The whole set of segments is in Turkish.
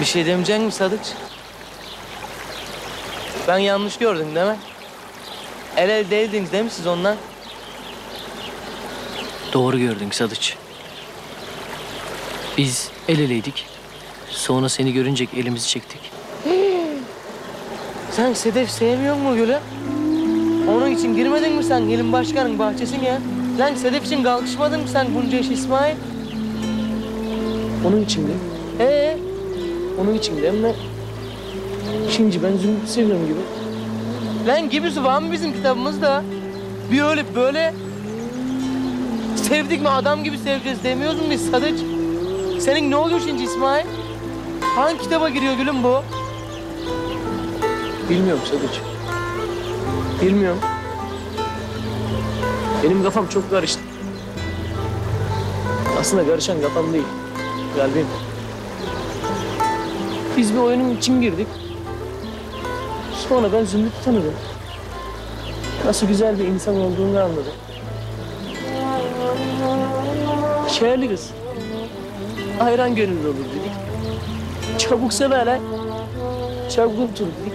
Bir şey demeyecek misin Sadıç? Ben yanlış gördüm değil mi? El el değildiniz değil mi siz ondan? Doğru gördün Sadıç. Biz el eleydik. Sonra seni görünce elimizi çektik. Sen Sedef sevmiyor mu Gül'ü? Onun için girmedin mi sen gelin başkanın bahçesine ya? Lan Sedef için kalkışmadın mı sen bunca iş İsmail? Onun için de, Ee, onun için de ama şimdi ben Zümrüt'ü seviyorum gibi. lan gibisi var mı bizim kitabımızda? Bir öyle böyle sevdik mi adam gibi seveceğiz demiyoruz mu biz Sadıç? Senin ne oluyor şimdi İsmail? Hangi kitaba giriyor gülüm bu? Bilmiyorum Sadıç. Bilmiyorum. Benim kafam çok karıştı. Aslında karışan kafam değil. Kalbim. Biz bir oyunun için girdik. Sonra ben Zümrüt'ü tanıdım. Nasıl güzel bir insan olduğunu anladım. Şehirli kız. Hayran gönüllü olur dedik. Çabuk severler. Çabuk unutur dedik.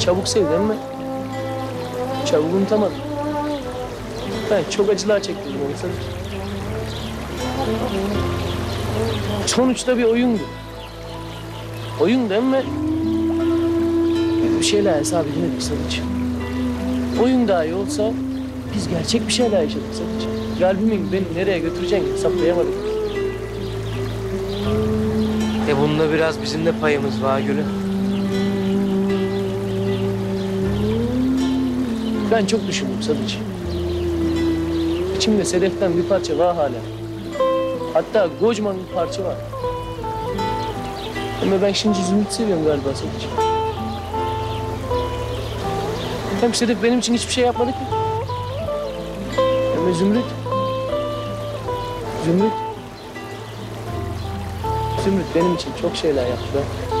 Çabuk sevdi ama çabuk unutamadım. Ben çok acılar çektim onu sanırım. Sonuçta bir oyundu. Oyundu ama bir şeyler hesap edemedik Sadıç. Oyun dahi olsa biz gerçek bir şeyler yaşadık Sadıç. Kalbimin beni nereye götüreceğini hesaplayamadım. E bunda biraz bizim de payımız var gülüm. Ben çok düşündüm Sadıç. İçimde Sedef'ten bir parça var hala. Hatta kocaman bir parça var. Ama ben şimdi Zümrüt'ü seviyorum galiba Sadıç. Hem Sedef benim için hiçbir şey yapmadı ki. Ama Zümrüt... Zümrüt... Zümrüt benim için çok şeyler yaptı. be.